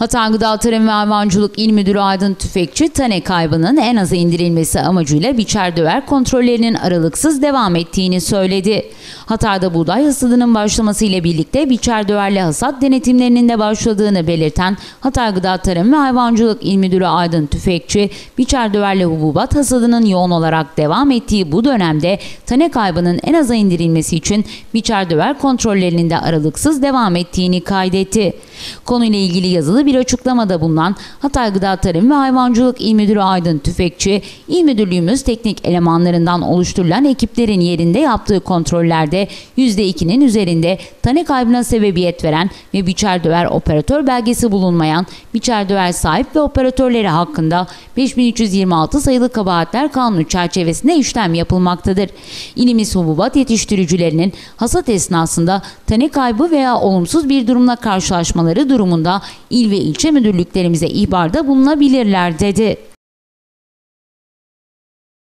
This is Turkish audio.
Hatay Gıda Tarım ve Hayvancılık İl Müdürü Aydın Tüfekçi, tane kaybının en aza indirilmesi amacıyla biçer döver kontrollerinin aralıksız devam ettiğini söyledi. Hatay'da buğday hasadının başlaması ile birlikte biçer döverle hasat denetimlerinin de başladığını belirten Hatay Gıda Tarım ve Hayvancılık İl Müdürü Aydın Tüfekçi, biçer döverle hububat hasadının yoğun olarak devam ettiği bu dönemde tane kaybının en aza indirilmesi için biçer döver kontrollerinin de aralıksız devam ettiğini kaydetti. Konuyla ilgili yazılı bir açıklamada bulunan Hatay Gıda Tarım ve Hayvancılık İl Müdürü Aydın Tüfekçi, İl Müdürlüğümüz teknik elemanlarından oluşturulan ekiplerin yerinde yaptığı kontrollerde %2'nin üzerinde tane kaybına sebebiyet veren ve biçer döver operatör belgesi bulunmayan biçer döver sahip ve operatörleri hakkında 5326 sayılı kabahatler kanunu çerçevesinde işlem yapılmaktadır. İlimiz hububat yetiştiricilerinin hasat esnasında tane kaybı veya olumsuz bir durumla karşılaşmaları durumunda il ve ilçe müdürlüklerimize ihbarda bulunabilirler dedi.